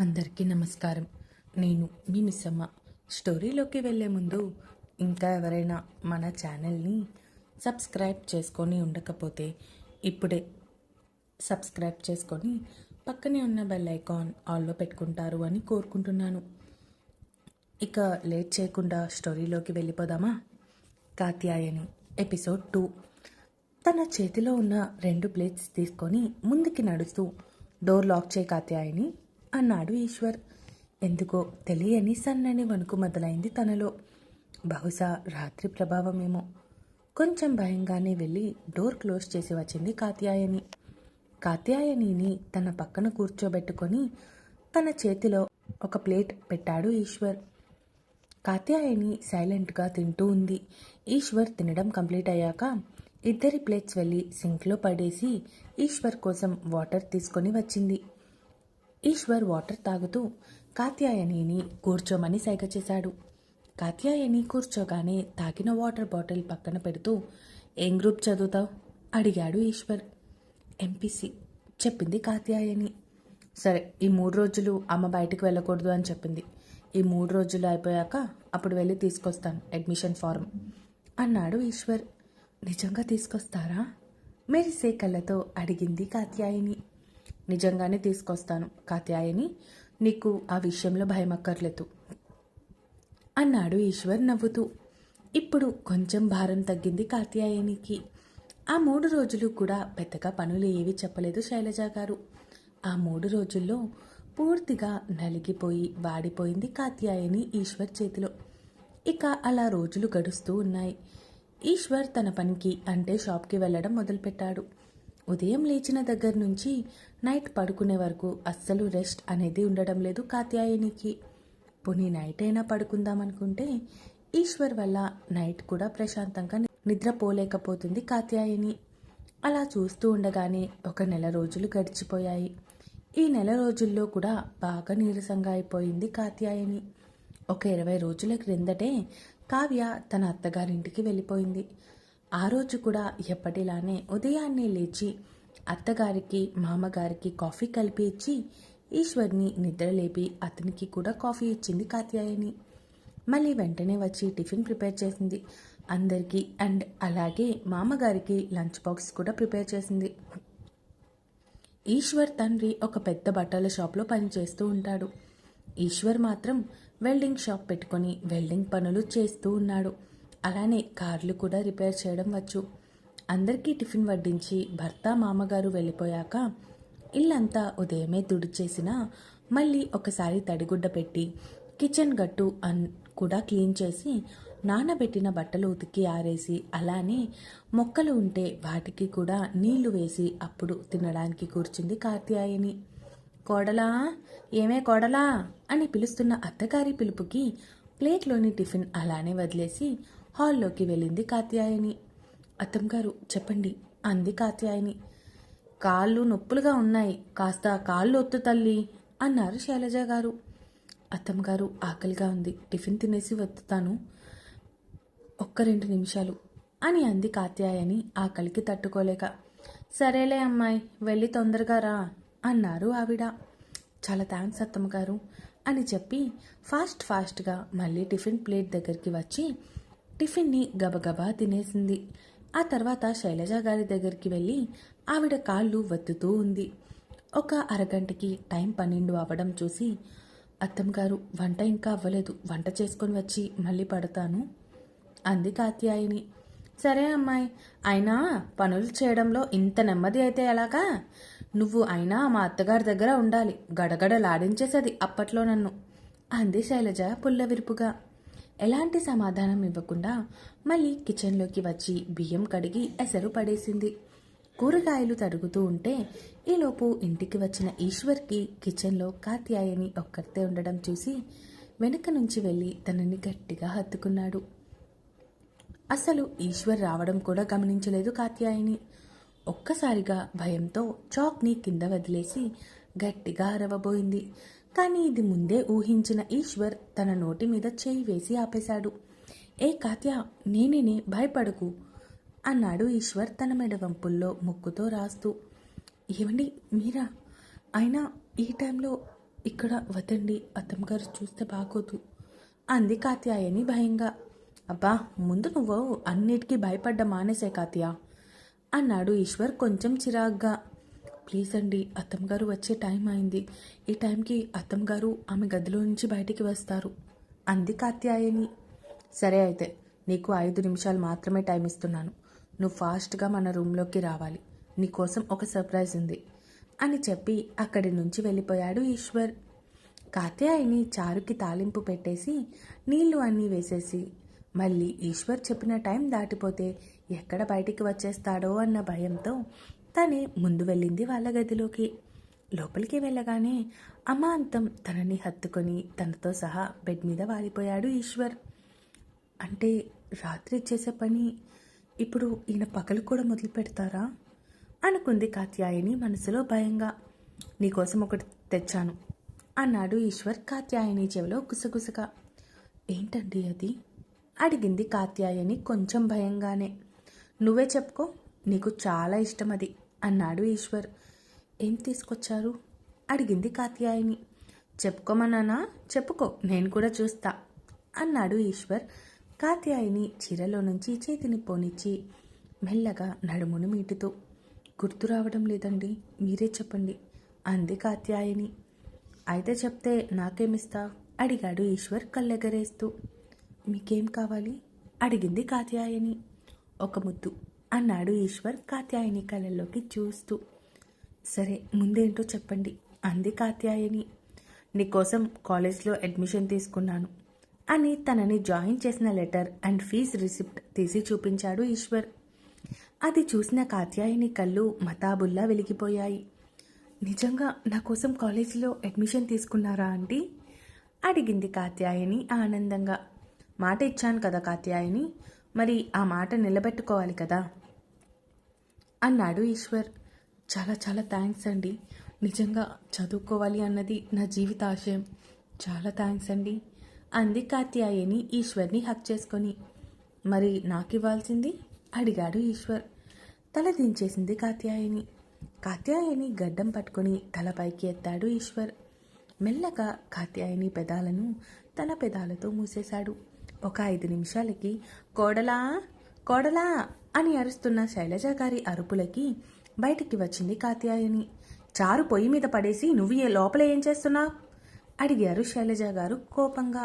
అందరికీ నమస్కారం. నేను మీ మిస్సమ్మ. స్టోరీలోకి వెళ్ళే ముందు ఇంకా ఎవరైనా మన ఛానల్ని సబ్స్క్రైబ్ చేసుకొని ఉండకపోతే ఇప్పుడే సబ్స్క్రైబ్ చేసుకొని పక్కనే ఉన్న బెల్ ఐకాన్ ఆల్లో పెట్టుకుంటారు అని కోరుకుంటున్నాను. ఇక లేట్ చేయకుండా స్టోరీలోకి వెళ్ళిపోదామా? Katyayani episode two. తన చేతిలో ఉన్న రెండు ప్లేట్స్ తీసుకొని ముందుకి నడుస్తూ డోర్ లాక్ చేయి కాత్యాయని అన్నాడు ఈశ్వర్. ఎందుకో తెలియని సన్నని వణుకు మొదలైంది తనలో. బహుశా రాత్రి ప్రభావమేమో. కొంచెం భయంగానే వెళ్ళి డోర్ క్లోజ్ చేసి వచ్చింది కాత్యాయని. కాత్యాయనిని తన పక్కన కూర్చోబెట్టుకొని తన చేతిలో ఒక ప్లేట్ పెట్టాడు ఈశ్వర్. కాత్యాయని సైలెంట్గా తింటూ ఉంది. ఈశ్వర్ తినడం కంప్లీట్ అయ్యాక ఇద్దరి ప్లేట్స్ వెళ్ళి సింక్లో పడేసి ఈశ్వర్ కోసం వాటర్ తీసుకొని వచ్చింది. ఈశ్వర్ వాటర్ తాగుతూ కాత్యాయనిని కూర్చోమని సైగ చేశాడు. కాత్యాయని కూర్చోగానే తాగిన వాటర్ బాటిల్ పక్కన పెడుతూ ఏం గ్రూప్ చదువుతావు? అడిగాడు ఈశ్వర్. ఎంపీసీ చెప్పింది కాత్యాయని. సరే ఈ మూడు రోజులు అమ్మ బయటికి వెళ్ళకూడదు అని చెప్పింది. ఈ మూడు రోజులు అయిపోయాక అప్పుడు వెళ్ళి తీసుకొస్తాను అడ్మిషన్ ఫారం అన్నాడు ఈశ్వర్. నిజంగా తీసుకొస్తారా? మెరిసే కళ్ళతో అడిగింది కాత్యాయని. నిజంగానే తీసుకొస్తాను కాత్యాయని. నీకు ఆ విషయంలో భయం అక్కర్లేదు అన్నాడు ఈశ్వర్ నవ్వుతూ. ఇప్పుడు కొంచెం భారం తగ్గింది కాత్యాయనికి. ఆ మూడు రోజులు కూడా పెద్దగా పనులు ఏవి చెప్పలేదు శైలజ గారు. ఆ మూడు రోజుల్లో పూర్తిగా నలిగిపోయి వాడిపోయింది కాత్యాయని ఈశ్వర్ చేతిలో. ఇక అలా రోజులు గడుస్తూ ఉన్నాయి. ఈశ్వర్ తన పనికి అంటే షాప్కి వెళ్ళడం మొదలుపెట్టాడు. ఉదయం లేచిన దగ్గర నుంచి నైట్ పడుకునే వరకు అస్సలు రెస్ట్ అనేది ఉండడం లేదు కాత్యాయనికి. పోనీ నైట్ అయినా పడుకుందామనుకుంటే ఈశ్వర్ వల్ల నైట్ కూడా ప్రశాంతంగా నిద్రపోలేకపోతుంది కాత్యాయని. అలా చూస్తూ ఉండగానే ఒక నెల రోజులు గడిచిపోయాయి. ఈ నెల రోజుల్లో కూడా బాగా నీరసంగా అయిపోయింది కాత్యాయని. ఒక ఇరవై రోజుల క్రిందటే కావ్య తన అత్తగారింటికి వెళ్ళిపోయింది. ఆ రోజు కూడా ఎప్పటిలానే ఉదయాన్నే లేచి అత్తగారికి మామగారికి కాఫీ కలిపి ఇచ్చి ఈశ్వర్ని నిద్రలేపి అతనికి కూడా కాఫీ ఇచ్చింది కాత్యాయని. మళ్ళీ వెంటనే వచ్చి టిఫిన్ ప్రిపేర్ చేసింది. అందరికీ అండ్ అలాగే మామగారికి లంచ్ బాక్స్ కూడా ప్రిపేర్ చేసింది. ఈశ్వర్ తండ్రి ఒక పెద్ద బట్టల షాప్లో పనిచేస్తూ ఉంటాడు. ఈశ్వర్ మాత్రం వెల్డింగ్ షాప్ పెట్టుకొని వెల్డింగ్ పనులు చేస్తూ ఉన్నాడు. అలానే కార్లు కూడా రిపేర్ చేయడం వచ్చు. అందరికీ టిఫిన్ వడ్డించి భర్త మామగారు వెళ్ళిపోయాక ఇల్లంతా ఉదయమే తుడిచేసినా మళ్ళీ ఒకసారి తడిగుడ్డ పెట్టి కిచెన్ గట్టు అన్ కూడా క్లీన్ చేసి నానబెట్టిన బట్టలు ఉతికి ఆరేసి అలానే మొక్కలు ఉంటే వాటికి కూడా నీళ్ళు వేసి అప్పుడు తినడానికి కూర్చుంది కార్త్యాయని. కోడలా? ఏమే కోడలా? అని పిలుస్తున్న అత్తగారి పిలుపుకి ప్లేట్లోని టిఫిన్ అలానే వదిలేసి హాల్లోకి వెళ్ళింది కాత్యాయని. అత్తమ్మగారు చెప్పండి అంది కాత్యాయని. కాళ్ళు నొప్పులుగా ఉన్నాయి కాస్త కాళ్ళు ఒత్తు తల్లి అన్నారు శైలజ గారు. అత్తమ్మగారు ఆకలిగా ఉంది టిఫిన్ తినేసి వత్తుతాను ఒక్క రెండు నిమిషాలు అని అంది కాత్యాయని ఆకలికి తట్టుకోలేక. సరేలే అమ్మాయి వెళ్ళి తొందరగా రా అన్నారు ఆవిడ. చాలా థ్యాంక్స్ అత్తమ్మ గారు అని చెప్పి ఫాస్ట్ ఫాస్ట్గా మళ్ళీ టిఫిన్ ప్లేట్ దగ్గరికి వచ్చి టిఫిన్ని గబగబా తినేసింది. ఆ తర్వాత శైలజ గారి దగ్గరికి వెళ్ళి ఆవిడ కాళ్ళు వత్తుతూ ఉంది. ఒక అరగంటకి టైం పన్నెండు అవ్వడం చూసి అత్తమ్మ గారు వంట ఇంకా అవ్వలేదు. వంట చేసుకొని వచ్చి మళ్ళీ పడతాను అంది కాత్యాయిని. సరే అమ్మాయి అయినా పనులు చేయడంలో ఇంత నెమ్మది అయితే ఎలాగా? నువ్వు అయినా మా అత్తగారి దగ్గర ఉండాలి. గడగడలాడించేసది అప్పట్లో నన్ను అంది శైలజ పుల్లవిరుపుగా. ఎలాంటి సమాధానం ఇవ్వకుండా మళ్ళీ కిచెన్లోకి వచ్చి బియ్యం కడిగి ఎసరు పడేసింది. కూరగాయలు తరుగుతూ ఉంటే ఈలోపు ఇంటికి వచ్చిన ఈశ్వర్కి కిచెన్లో కాత్యాయని ఒక్కరితే ఉండడం చూసి వెనుక నుంచి వెళ్ళి తనని గట్టిగా హత్తుకున్నాడు. అసలు ఈశ్వర్ రావడం కూడా గమనించలేదు కాత్యాయని. ఒక్కసారిగా భయంతో చాక్ని కింద వదిలేసి గట్టిగా అరవబోయింది. కానీ ఇది ముందే ఊహించిన ఈశ్వర్ తన నోటి మీద చేయి వేసి ఆపేశాడు. ఏ కాత్య నేనేనే భయపడకు అన్నాడు ఈశ్వర్ తన మెడ వంపుల్లో ముక్కుతో రాస్తూ. ఏమండి మీరా? అయినా ఈ టైంలో ఇక్కడ వదండి అత్తమ్మ గారు చూస్తే బాగోదు అంది కాత్యాయని భయంగా. అబ్బా ముందు నువ్వు అన్నిటికీ భయపడ్డ మానేసే కాత్యా? అన్నాడు ఈశ్వర్ కొంచెం చిరాగ్గా. ప్లీజ్ అండి అత్తమ్మ గారు వచ్చే టైం అయింది. ఈ టైంకి అత్తమ్మ గారు ఆమె గదిలో నుంచి బయటికి వస్తారు. అంది కాత్యాయని. సరే అయితే నీకు ఐదు నిమిషాలు మాత్రమే టైం ఇస్తున్నాను. నువ్వు ఫాస్ట్గా మన రూమ్లోకి రావాలి. నీకోసం ఒక సర్ప్రైజ్ ఉంది అని చెప్పి అక్కడి నుంచి వెళ్ళిపోయాడు ఈశ్వర్. కాత్యాయని చారుకి తాలింపు పెట్టేసి నీళ్ళు అన్నీ వేసేసి మళ్ళీ ఈశ్వర్ చెప్పిన టైం దాటిపోతే ఎక్కడ బయటికి వచ్చేస్తాడో అన్న భయంతో తనే ముందు వెళ్ళింది వాళ్ళ గదిలోకి. లోపలికి వెళ్ళగానే అమాంతం తనని హత్తుకొని తనతో సహా బెడ్ మీద వాలిపోయాడు ఈశ్వర్. అంటే రాత్రి చేసే పని ఇప్పుడు ఈయన పగలు కూడా మొదలు పెడతారా? అనుకుంది కాత్యాయని మనసులో భయంగా. నీకోసం ఒకటి తెచ్చాను అన్నాడు ఈశ్వర్ కాత్యాయని చెవిలో గుసగుసగా. ఏంటండి అది? అడిగింది కాత్యాయని కొంచెం భయంగానే. నువ్వే చెప్పుకో నీకు చాలా ఇష్టం అది. అన్నాడు ఈశ్వర్. ఏం తీసుకొచ్చారు? అడిగింది కాత్యాయని. చెప్పుకోమన్నానా చెప్పుకో నేను కూడా చూస్తా అన్నాడు ఈశ్వర్. కాత్యాయని చీరలో నుంచి చేతిని పోనిచ్చి మెల్లగా నడుమును మీటుతూ గుర్తు రావడం లేదండి మీరే చెప్పండి అంది కాత్యాయని. అయితే చెప్తే నాకేమిస్తా? అడిగాడు ఈశ్వర్ కళ్ళెగరేస్తూ. మీకేం కావాలి? అడిగింది కాత్యాయని. ఒక ముద్దు అన్నాడు ఈశ్వర్ కాత్యాయని కళ్ళల్లోకి చూస్తూ. సరే ముందేంటో చెప్పండి అంది కాత్యాయని. నీకోసం కాలేజ్లో అడ్మిషన్ తీసుకున్నాను అని తనని జాయిన్ చేసిన లెటర్ అండ్ ఫీజ్ రిసిప్ట్ తీసి చూపించాడు ఈశ్వర్. అది చూసిన కాత్యాయని కళ్ళు మతాబుల్లా వెలిగిపోయాయి. నిజంగా నా కోసం కాలేజీలో అడ్మిషన్ తీసుకున్నారా ఆంటీ? అడిగింది కాత్యాయని ఆనందంగా. మాట ఇచ్చాను కదా కాత్యాయని మరి ఆ మాట నిలబెట్టుకోవాలి కదా? అన్నాడు ఈశ్వర్. చాలా చాలా థ్యాంక్స్ అండి. నిజంగా చదువుకోవాలి అన్నది నా జీవిత ఆశయం చాలా థ్యాంక్స్ అండి. అంది కాత్యాయని ఈశ్వర్ని హక్ చేసుకొని. మరి నాకు ఇవ్వాల్సింది అడిగాడు ఈశ్వర్. తల దించేసింది కాత్యాయని. కాత్యాయని గడ్డం పట్టుకుని తల పైకి ఎత్తాడు ఈశ్వర్. మెల్లగా కాత్యాయని పెదాలను తన పెదాలతో మూసేశాడు. ఒక ఐదు నిమిషాలకి కోడలా కోడలా అని అరుస్తున్న శైలజ గారి అరుపులకి బయటికి వచ్చింది కాత్యాయని. చారు పొయ్యి మీద పడేసి నువ్వు ఏ లోపల ఏం చేస్తున్నావు అడిగారు శైలజ గారు కోపంగా.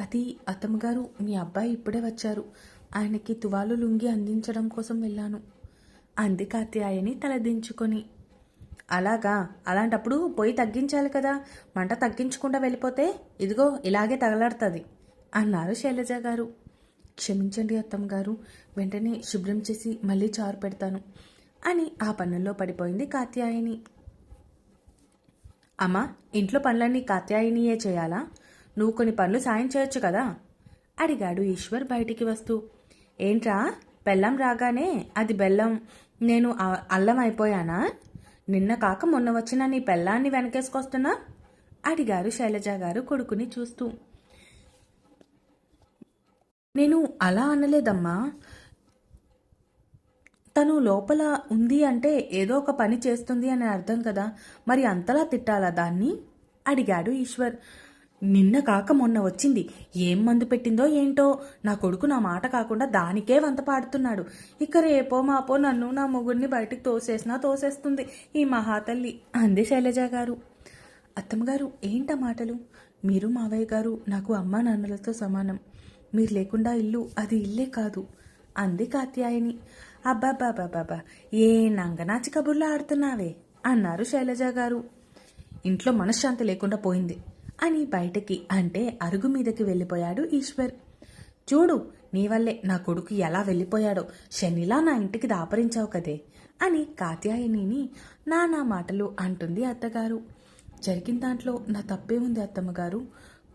అది అత్తమ్మగారు మీ అబ్బాయి ఇప్పుడే వచ్చారు. ఆయనకి తువాలు లుంగి అందించడం కోసం వెళ్ళాను అంది కాత్యాయని తలదించుకొని అలాగా? అలాంటప్పుడు పొయ్యి తగ్గించాలి కదా. మంట తగ్గించకుండా వెళ్ళిపోతే ఇదిగో ఇలాగే తగలాడుతుంది అన్నారు శైలజ గారు. క్షమించండి అత్తమ్మ గారు వెంటనే శుభ్రం చేసి మళ్ళీ చారు పెడతాను అని ఆ పనుల్లో పడిపోయింది కాత్యాయని. అమ్మా ఇంట్లో పనులన్నీ కాత్యాయనియే చేయాలా? నువ్వు కొన్ని పనులు సాయం చేయొచ్చు కదా? అడిగాడు ఈశ్వర్ బయటికి వస్తూ. ఏంట్రా బెల్లం రాగానే అది బెల్లం నేను అల్లం అయిపోయానా? నిన్న కాక మొన్న వచ్చిన నీ పెళ్ళాన్ని వెనకేసుకొస్తున్నా? అడిగారు శైలజ గారు కొడుకుని చూస్తూ. నేను అలా అనలేదమ్మా. తను లోపల ఉంది అంటే ఏదో ఒక పని చేస్తుంది అని అర్థం కదా. మరి అంతలా తిట్టాలా దాన్ని? అడిగాడు ఈశ్వర్. నిన్న కాక మొన్న వచ్చింది. ఏం మందు పెట్టిందో ఏంటో? నా కొడుకు నా మాట కాకుండా దానికే వంత పాడుతున్నాడు. ఇక రేపో మాపో నన్ను నా మొగుడిని బయటికి తోసేసినా తోసేస్తుంది ఈ మహాతల్లి అంది శైలజ గారు. అత్తమ్మగారు ఏంట మాటలు? మీరు మావయ్య గారు నాకు అమ్మా నాన్నలతో సమానం. మీరు లేకుండా ఇల్లు అది ఇల్లే కాదు. అంది కాత్యాయని. అబ్బాబ్బాబ్బాబ్బా ఏ నంగనాచి కబుర్లు ఆడుతున్నావే? అన్నారు శైలజ గారు. ఇంట్లో మనశ్శాంతి లేకుండా పోయింది అని బయటకి అంటే అరుగు మీదకి వెళ్ళిపోయాడు ఈశ్వర్. చూడు నీ వల్లే నా కొడుకు ఎలా వెళ్ళిపోయాడో శనిలా నా ఇంటికి దాపరించావు కదే అని కాత్యాయనిని నానా మాటలు అంటుంది అత్తగారు. జరిగిన దాంట్లో నా తప్పే ఉంది అత్తమ్మగారు.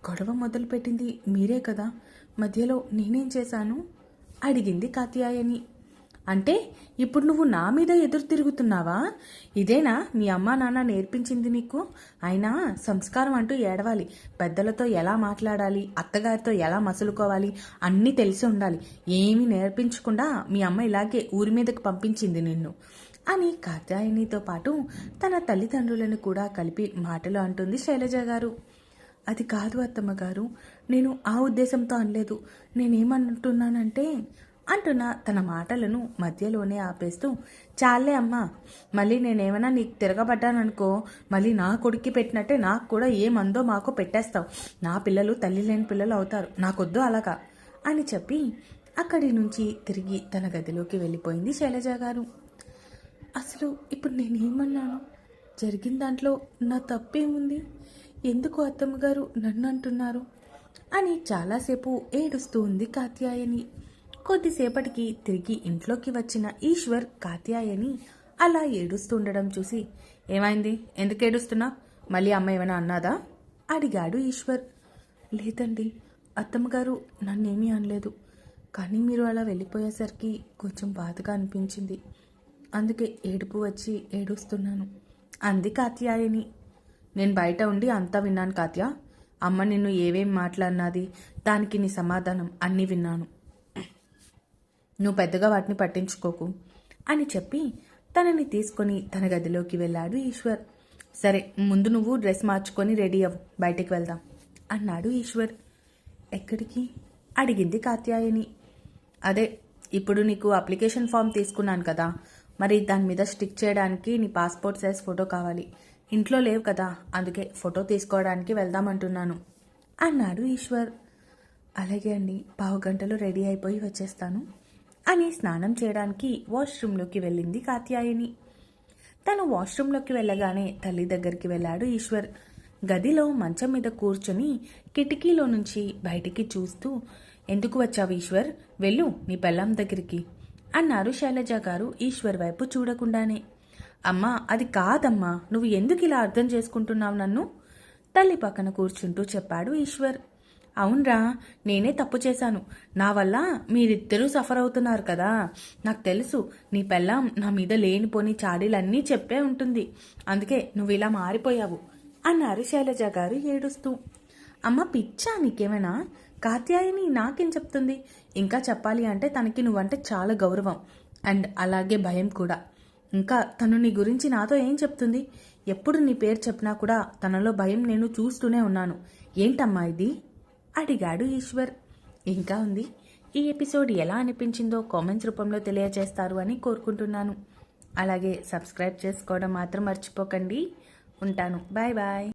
గొడవ మొదలుపెట్టింది మీరే కదా. మధ్యలో నేనేం చేశాను? అడిగింది కాత్యాయని. అంటే ఇప్పుడు నువ్వు నా మీద ఎదురు తిరుగుతున్నావా? ఇదేనా మీ అమ్మా నాన్న నేర్పించింది నీకు? అయినా సంస్కారం అంటూ ఏడవాలి. పెద్దలతో ఎలా మాట్లాడాలి? అత్తగారితో ఎలా మసులుకోవాలి? అన్నీ తెలిసి ఉండాలి. ఏమీ నేర్పించకుండా మీ అమ్మ ఇలాగే ఊరి మీదకి పంపించింది నిన్ను. అని కాత్యాయనితో పాటు తన తల్లిదండ్రులను కూడా కలిపి మాటలు అంటుంది శైలజ గారు. అది కాదు అత్తమ్మ గారు. నేను ఆ ఉద్దేశంతో అనలేదు. నేనేమంటున్నానంటే అంటున్న తన మాటలను మధ్యలోనే ఆపేస్తూ చాలే అమ్మా మళ్ళీ నేనేమైనా నీకు తిరగబడ్డాననుకో మళ్ళీ నా కొడుక్కి పెట్టినట్టే నాకు కూడా ఏమందో మాకో పెట్టేస్తావు. నా పిల్లలు తల్లి లేని పిల్లలు అవుతారు. నాకొద్దు అలాగా అని చెప్పి అక్కడి నుంచి తిరిగి తన గదిలోకి వెళ్ళిపోయింది శైలజ గారు. అసలు ఇప్పుడు నేనేమన్నాను? జరిగిన దాంట్లో నా తప్పేముంది? ఎందుకు అత్తమ్మ గారు నన్ను అంటున్నారు అని చాలాసేపు ఏడుస్తూ ఉంది కాత్యాయని. కొద్దిసేపటికి తిరిగి ఇంట్లోకి వచ్చిన ఈశ్వర్ కాత్యాయని అలా ఏడుస్తుండడం చూసి ఏమైంది? ఎందుకు ఏడుస్తున్నా? మళ్ళీ అమ్మ ఏమైనా అన్నాదా? అడిగాడు ఈశ్వర్. లేదండి అత్తమ్మగారు నన్నేమీ అనలేదు. కానీ మీరు అలా వెళ్ళిపోయేసరికి కొంచెం బాధగా అనిపించింది. అందుకే ఏడుపు వచ్చి ఏడుస్తున్నాను అంది కాత్యాయని. నేను బయట ఉండి అంతా విన్నాను కాత్య అమ్మ నిన్ను ఏవేం మాట్లాడినది? దానికి నీ సమాధానం అన్నీ విన్నాను. నువ్వు పెద్దగా వాటిని పట్టించుకోకు అని చెప్పి తనని తీసుకొని తన గదిలోకి వెళ్ళాడు ఈశ్వర్. సరే ముందు నువ్వు డ్రెస్ మార్చుకొని రెడీ అవ్వు. బయటికి వెళ్దాం అన్నాడు ఈశ్వర్. ఎక్కడికి? అడిగింది కాత్యాయని. అదే ఇప్పుడు నీకు అప్లికేషన్ ఫామ్ తీసుకున్నాను కదా. మరి దాని మీద స్టిక్ చేయడానికి నీ పాస్పోర్ట్ సైజ్ ఫోటో కావాలి. ఇంట్లో లేవు కదా అందుకే ఫోటో తీసుకోవడానికి వెళ్దామంటున్నాను అన్నాడు ఈశ్వర్. అలాగే అండి పావు గంటలో రెడీ అయిపోయి వచ్చేస్తాను అని స్నానం చేయడానికి వాష్రూమ్లోకి వెళ్ళింది కాత్యాయని. తను వాష్రూమ్లోకి వెళ్ళగానే తల్లి దగ్గరికి వెళ్ళాడు ఈశ్వర్. గదిలో మంచం మీద కూర్చొని కిటికీలో నుంచి బయటికి చూస్తూ ఎందుకు వచ్చావు ఈశ్వర్? వెళ్ళు నీ పెళ్ళాం దగ్గరికి అన్నారు శైలజ గారు ఈశ్వర్ వైపు చూడకుండానే. అమ్మా అది కాదమ్మా. నువ్వు ఎందుకు ఇలా అర్థం చేసుకుంటున్నావు నన్ను? తల్లి పక్కన కూర్చుంటూ చెప్పాడు ఈశ్వర్. అవునరా నేనే తప్పు చేశాను. నా వల్ల మీరిద్దరూ సఫర్ అవుతున్నారు కదా. నాకు తెలుసు నీ పెళ్ళాం నా మీద లేనిపోని చాడీలన్నీ చెప్పే ఉంటుంది. అందుకే నువ్వు ఇలా మారిపోయావు అన్నారు శైలజ గారు ఏడుస్తూ. అమ్మ పిచ్చా నీకేమైనా? కాత్యాయని నాకేం చెప్తుంది? ఇంకా చెప్పాలి అంటే తనకి నువ్వంటే చాలా గౌరవం. అండ్ అలాగే భయం కూడా. ఇంకా తను నీ గురించి నాతో ఏం చెప్తుంది? ఎప్పుడు నీ పేరు చెప్పినా కూడా తనలో భయం నేను చూస్తూనే ఉన్నాను. ఏంటమ్మా ఇది? అడిగాడు ఈశ్వర్. ఇంకా ఉంది. ఈ ఎపిసోడ్ ఎలా అనిపించిందో కామెంట్స్ రూపంలో తెలియజేస్తారు అని కోరుకుంటున్నాను. అలాగే సబ్స్క్రైబ్ చేసుకోవడం మాత్రం మర్చిపోకండి. ఉంటాను. Bye bye.